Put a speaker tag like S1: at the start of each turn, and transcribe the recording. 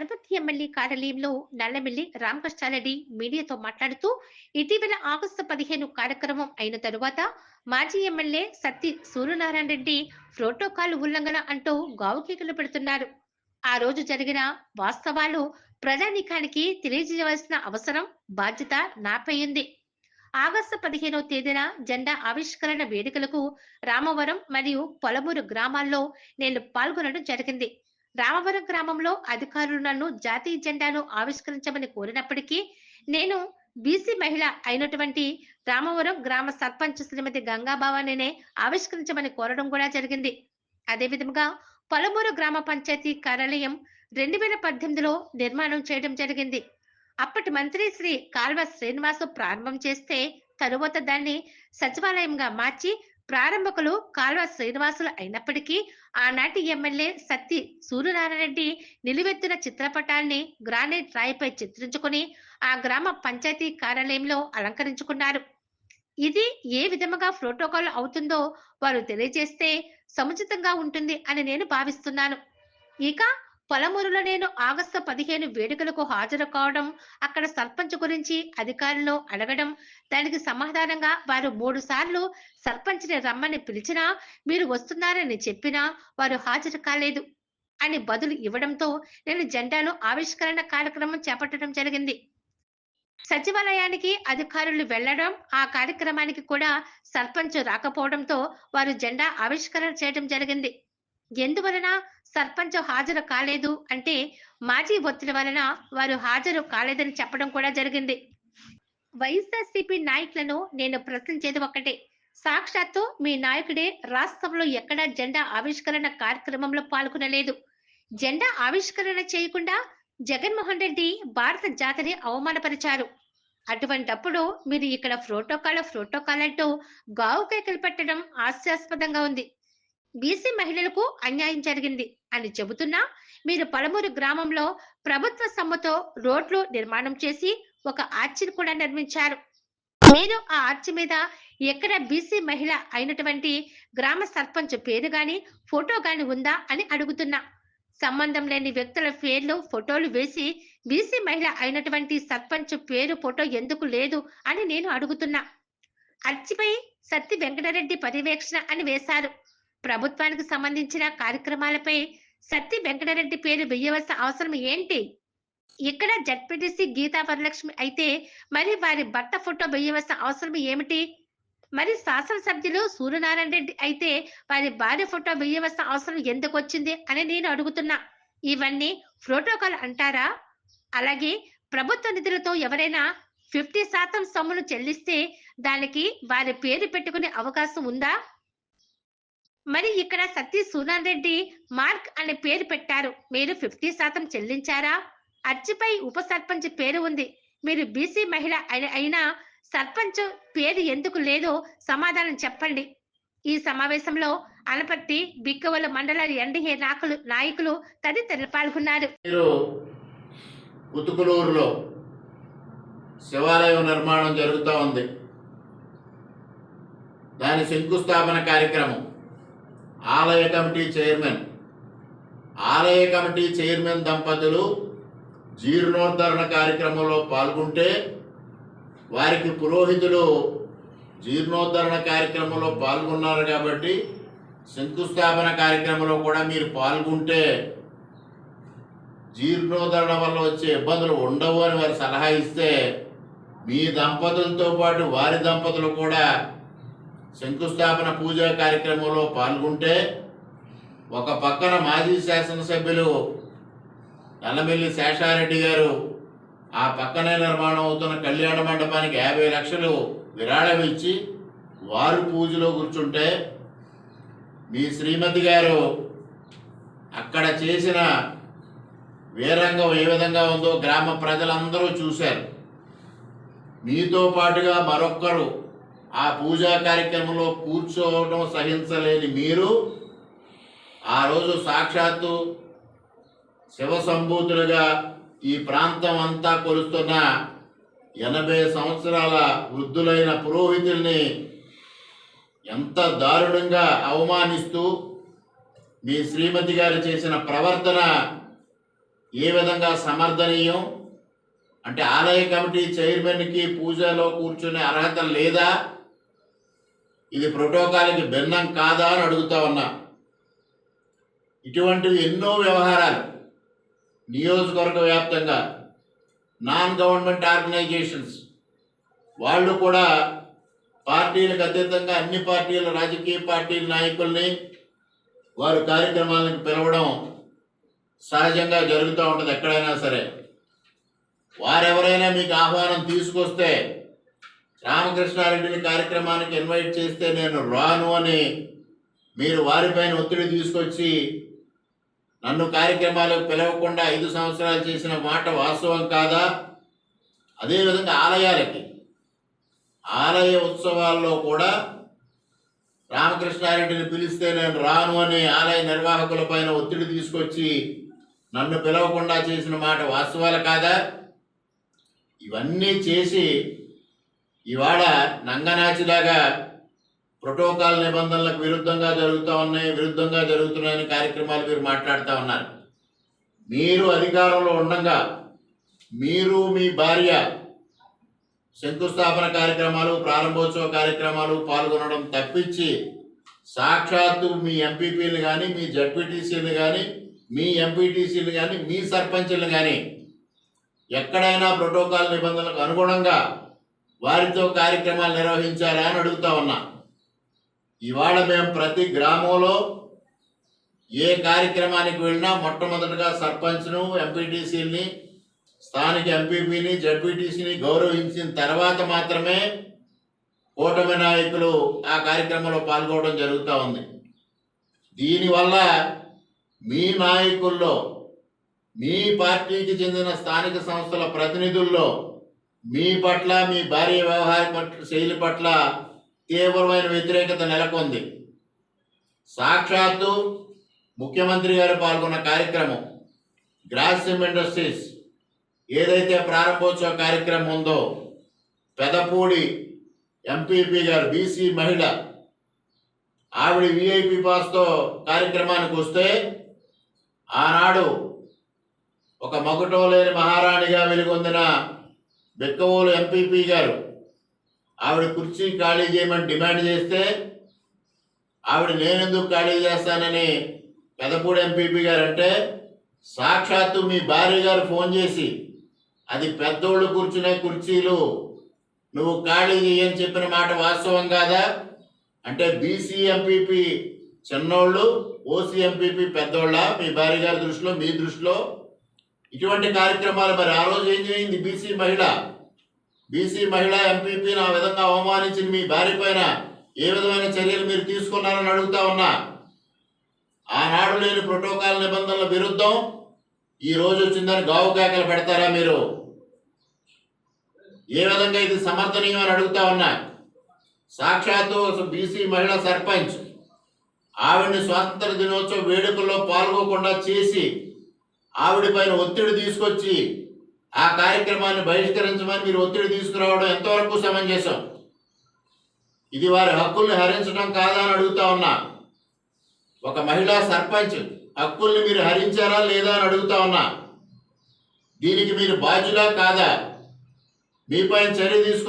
S1: Anaparthi MLA కార్యాలయంలో నల్లమిల్లి రామకృష్ణారెడ్డి మీడియాతో మాట్లాడుతూ ఇటీవల ఆగస్టు పదిహేను కార్యక్రమం అయిన తరువాత మాజీ ఎమ్మెల్యే సత్తి సూర్యనారాయణ రెడ్డి ప్రోటోకాల్ ఉల్లంఘన అంటూ గావుకేకలు పెడుతున్నారు. ఆ రోజు జరిగిన వాస్తవాలు ప్రజానికానికి తెలియజేయవలసిన అవసరం బాధ్యత నాపై ఉంది. ఆగస్టు పదిహేనో తేదీన జెండా ఆవిష్కరణ వేడుకలకు రామవరం మరియు పొలమూరు గ్రామాల్లో నేను పాల్గొనడం జరిగింది. రామవరం గ్రామంలో అధికారులు నన్ను జాతీయ జెండాను ఆవిష్కరించమని కోరినప్పటికీ నేను బీసీ మహిళ అయినటువంటి రామవరం గ్రామ సర్పంచ్ శ్రీమతి గంగాభవానినే ఆవిష్కరించమని కోరడం కూడా జరిగింది. అదేవిధంగా పొలమూరు గ్రామ పంచాయతీ కార్యాలయం రెండు వేల పద్దెనిమిదిలో నిర్మాణం చేయడం జరిగింది. అప్పటి మంత్రి శ్రీ కాల్వ శ్రీనివాసు ప్రారంభం చేస్తే తరువాత దాన్ని సచివాలయంగా మార్చి ప్రారంభకులు కాల్వ శ్రీనివాసులు అయినప్పటికీ ఆనాటి ఎమ్మెల్యే సత్తి సూర్యనారాయణ రెడ్డి నిలువెత్తిన చిత్రపటాన్ని గ్రానైట్ రాయిపై చిత్రించుకుని ఆ గ్రామ పంచాయతీ కార్యాలయంలో అలంకరించుకున్నారు. ఇది ఏ విధముగా ప్రోటోకాల్ అవుతుందో వారు తెలియజేస్తే సముచితంగా ఉంటుంది అని నేను భావిస్తున్నాను. ఇక పొలమూరులో నేను ఆగస్టు పదిహేను వేడుకలకు హాజరు కావడం అక్కడ సర్పంచ్ గురించి అధికారులను అడగడం దానికి సమాధానంగా వారు మూడు సార్లు సర్పంచ్ని రమ్మని పిలిచినా మీరు వస్తున్నారని చెప్పినా వారు హాజరు కాలేదు అని బదులు ఇవ్వడంతో నేను జెండాను ఆవిష్కరణ కార్యక్రమం చేపట్టడం జరిగింది. సచివాలయానికి అధికారులు వెళ్ళడం ఆ కార్యక్రమానికి కూడా సర్పంచ్ రాకపోవడంతో వారు జెండా ఆవిష్కరణ చేయడం జరిగింది. ఎందువలన సర్పంచ్ హాజరు కాలేదు అంటే మాజీ ఒత్తిడి వలన వారు హాజరు కాలేదని చెప్పడం కూడా జరిగింది. వైఎస్ఆర్సీపీ నాయకులను నేను ప్రశ్నించేది ఒక్కటే సాక్షాత్తు మీ నాయకుడే రాష్ట్రంలో ఎక్కడా జెండా ఆవిష్కరణ కార్యక్రమంలో పాల్గొనలేదు. జెండా ఆవిష్కరణ చేయకుండా జగన్మోహన్ రెడ్డి భారత జాతిని అవమానపరిచారు. అటువంటప్పుడు మీరు ఇక్కడ ప్రోటోకాల్ ప్రోటోకాల్ అంటూ గావు కేకలు పెట్టడం హాస్యాస్పదంగా ఉంది. బీసీ మహిళలకు అన్యాయం జరిగింది అని చెబుతున్నా మీరు పలమూరు గ్రామంలో ప్రభుత్వ సొమ్ముతో రోడ్లు నిర్మాణం చేసి ఒక ఆర్చిని కూడా నిర్మించారు. మీరు ఆ ఆర్చి మీద ఎక్కడ బీసీ మహిళ అయినటువంటి గ్రామ సర్పంచ్ పేరు గాని ఫోటో గాని ఉందా అని అడుగుతున్నా. సంబంధం లేని వ్యక్తుల పేర్లు ఫోటోలు వేసి బీసీ మహిళ అయినటువంటి సర్పంచ్ పేరు ఫోటో ఎందుకు లేదు అని నేను అడుగుతున్నా. అర్చిపై సత్తి వెంకటరెడ్డి పర్యవేక్షణ అని వేశారు. ప్రభుత్వానికి సంబంధించిన కార్యక్రమాలపై సత్తి వెంకటరెడ్డి పేరు వెయ్యవలసిన అవసరం ఏంటి? ఇక్కడ జడ్పీటీసీ గీతా వరలక్ష్మి అయితే మరి వారి భర్త ఫోటో వేయవలసిన అవసరం ఏమిటి? మరి శాసనసభ్యులు సూర్యనారాయణ రెడ్డి అయితే వారి భార్య ఫోటో వేయవలసిన అవసరం ఎందుకు వచ్చింది అని నేను అడుగుతున్నా. ఇవన్నీ ప్రోటోకాల్ అంటారా? అలాగే ప్రభుత్వ నిధులతో ఎవరైనా ఫిఫ్టీ శాతం సొమ్మును చెల్లిస్తే దానికి వారి పేరు పెట్టుకునే అవకాశం ఉందా? మరి ఇక్కడ సతీ సూనాన్ రెడ్డి మార్క్ అనే పేరు పెట్టారు. మీరు ఫిఫ్టీ శాతం చెల్లించారా? అర్చిపై ఉప సర్పంచ్ పేరు ఉంది. మీరు బీసీ మహిళ అయినా సర్పంచ్ పేరు ఎందుకు లేదో సమాధానం చెప్పండి. ఈ సమావేశంలో అనపర్తి బిక్కవల మండల ఎన్డీఏ నాయకులు నాయకులు తదితరులు పాల్గొన్నారు.
S2: ఉతుకులూరులో శివాలయం నిర్మాణం జరుగుతూ ఉంది. దాని శంకుస్థాపన కార్యక్రమం ఆలయ కమిటీ చైర్మన్. ఆలయ కమిటీ చైర్మన్ దంపతులు జీర్ణోద్ధరణ కార్యక్రమంలో పాల్గొంటే వారికి పురోహితులు జీర్ణోద్ధరణ కార్యక్రమంలో పాల్గొన్నారు కాబట్టి శంకుస్థాపన కార్యక్రమంలో కూడా మీరు పాల్గొంటే జీర్ణోద్ధరణ వల్ల వచ్చే ఇబ్బందులు ఉండవు అని వారు సలహా ఇస్తే మీ దంపతులతో పాటు వారి దంపతులు కూడా శంకుస్థాపన పూజా కార్యక్రమంలో పాల్గొంటే ఒక పక్కన మాజీ శాసనసభ్యులు నల్లమిల్లి శేషారెడ్డి గారు ఆ పక్కనే నిర్మాణం అవుతున్న కళ్యాణ మండపానికి యాభై లక్షలు విరాళం ఇచ్చి వారు పూజలో కూర్చుంటే మీ శ్రీమతి గారు అక్కడ చేసిన వీరంగం ఏ విధంగా ఉందో గ్రామ ప్రజలందరూ చూశారు. మీతో పాటుగా మరొక్కరు ఆ పూజా కార్యక్రమంలో కూర్చోవడం సహించలేని మీరు ఆ రోజు సాక్షాత్తు శివ సంభూతులుగా ఈ ప్రాంతం అంతా కొలుస్తున్న ఎనభై సంవత్సరాల వృద్ధులైన పురోహితుల్ని ఎంత దారుణంగా అవమానిస్తూ మీ శ్రీమతి గారు చేసిన ప్రవర్తన ఏ విధంగా సమర్థనీయం? అంటే ఆలయ కమిటీ చైర్మన్కి పూజలో కూర్చునే అర్హత లేదా? ఇది ప్రోటోకాల్కి భిన్నం కాదా అని అడుగుతా ఉన్నా. ఇటువంటివి ఎన్నో వ్యవహారాలు. నియోజకవర్గ వ్యాప్తంగా నాన్ గవర్నమెంట్ ఆర్గనైజేషన్స్ వాళ్ళు కూడా పార్టీలకు అతీతంగా అన్ని పార్టీల రాజకీయ పార్టీల నాయకుల్ని వారు కార్యక్రమాలకు పిలవడం సహజంగా జరుగుతూ ఉంటుంది ఎక్కడైనా సరే. వారెవరైనా మీకు ఆహ్వానం తీసుకొస్తే రామకృష్ణారెడ్డిని కార్యక్రమానికి ఇన్వైట్ చేస్తే నేను రాను అని మీరు వారిపైన ఒత్తిడి తీసుకొచ్చి నన్ను కార్యక్రమాలకు పిలవకుండా ఐదు సంవత్సరాలు చేసిన మాట వాస్తవం కాదా? అదేవిధంగా ఆలయాలకి. ఆలయ ఉత్సవాల్లో కూడా రామకృష్ణారెడ్డిని పిలిస్తే నేను రాను అని ఆలయ నిర్వాహకుల పైన ఒత్తిడి తీసుకొచ్చి నన్ను పిలవకుండా చేసిన మాట వాస్తవాలు కాదా? ఇవన్నీ చేసి ఇవాళ నంగనాచిలాగా ప్రోటోకాల్ నిబంధనలకు విరుద్ధంగా జరుగుతూ ఉన్నాయి విరుద్ధంగా జరుగుతున్నాయని కార్యక్రమాలు మీరు మాట్లాడుతూ ఉన్నారు. మీరు అధికారంలో ఉండగా మీరు మీ భార్య శంకుస్థాపన కార్యక్రమాలు ప్రారంభోత్సవ కార్యక్రమాలు పాల్గొనడం తప్పించి సాక్షాత్తు మీ ఎంపీపీలు కానీ మీ జడ్పీటీసీలు కానీ మీ ఎంపీటీసీలు కానీ మీ సర్పంచ్లు కానీ ఎక్కడైనా ప్రోటోకాల్ నిబంధనలకు అనుగుణంగా వారితో కార్యక్రమాలు నిర్వహించారా అని అడుగుతా ఉన్నా. ఇవాళ మేము ప్రతి గ్రామంలో ఏ కార్యక్రమానికి వెళ్ళినా మొట్టమొదటిగా సర్పంచ్ను ఎంపీటీసీని స్థానిక ఎంపీపీని జడ్పీటీసీని గౌరవించిన తర్వాత మాత్రమే కూటమి నాయకులు ఆ కార్యక్రమంలో పాల్గొనడం జరుగుతూ ఉంది. దీనివల్ల మీ నాయకుల్లో మీ పార్టీకి చెందిన స్థానిక సంస్థల ప్రతినిధుల్లో మీ పట్ల మీ భార్య వ్యవహార పట్ల శైలి పట్ల తీవ్రమైన వ్యతిరేకత నెలకొంది. సాక్షాత్తు ముఖ్యమంత్రి గారు పాల్గొన్న కార్యక్రమం గ్రాసిమ్ ఇండస్ట్రీస్ ఏదైతే ప్రారంభోత్సవ కార్యక్రమం ఉందో పెదపూడి ఎంపీపీ గారు బీసీ మహిళ ఆవిడ విఐపి పాస్తో కార్యక్రమానికి వస్తే ఆనాడు ఒక మగుటో లేని మహారాణిగా వెలుగొందిన బెక్కవోలు ఎంపీపీ గారు. ఆవిడ కుర్చీ ఖాళీ చేయమని డిమాండ్ చేస్తే ఆవిడ నేనెందుకు ఖాళీ చేస్తానని పెదపూడి ఎంపీపీ గారు అంటే సాక్షాత్తు మీ భార్య గారు ఫోన్ చేసి అది పెద్దోళ్ళు కూర్చునే కుర్చీలు నువ్వు ఖాళీ చేయని చెప్పిన మాట వాస్తవం కాదా? అంటే బీసీ ఎంపీపీ చిన్నోళ్ళు ఓసీ ఎంపీపీ పెద్దోళ్ళ మీ భార్య గారి దృష్టిలో మీ దృష్టిలో ఇటువంటి కార్యక్రమాలు మరి ఆ రోజు ఏం చేయింది బీసీ మహిళ? బీసీ మహిళ ఎంపీపీని ఆ విధంగా అవమానించిన మీ భార్య పైన ఏ విధమైన చర్యలు మీరు తీసుకున్నారని అడుగుతా ఉన్నా. ఆనాడు లేని ప్రోటోకాల్ నిబంధనల విరుద్ధం ఈ రోజు వచ్చిందని గావు కేకలు పెడతారా మీరు? ఏ విధంగా ఇది సమర్థనీయం అని అడుగుతా ఉన్నా. సాక్షాత్తు బీసీ మహిళా సర్పంచ్ ఆవిడ్ని స్వాతంత్ర దినోత్సవ వేడుకల్లో పాల్గొకుండా చేసి ఆవిడ పైన ఒత్తిడి తీసుకొచ్చి ఆ కార్యక్రమాన్ని బహిష్కరించమని మీరు ఒత్తిడి తీసుకురావడం ఎంతవరకు సమంజసం? ఇది వారి హక్కుల్ని హరించడం కాదా అని అడుగుతా ఉన్నా. ఒక మహిళా సర్పంచ్ హక్కుల్ని మీరు హరించారా లేదా అని అడుగుతా ఉన్నా. దీనికి మీరు బాధ్యులా కాదా? మీపైన చర్య తీసుకు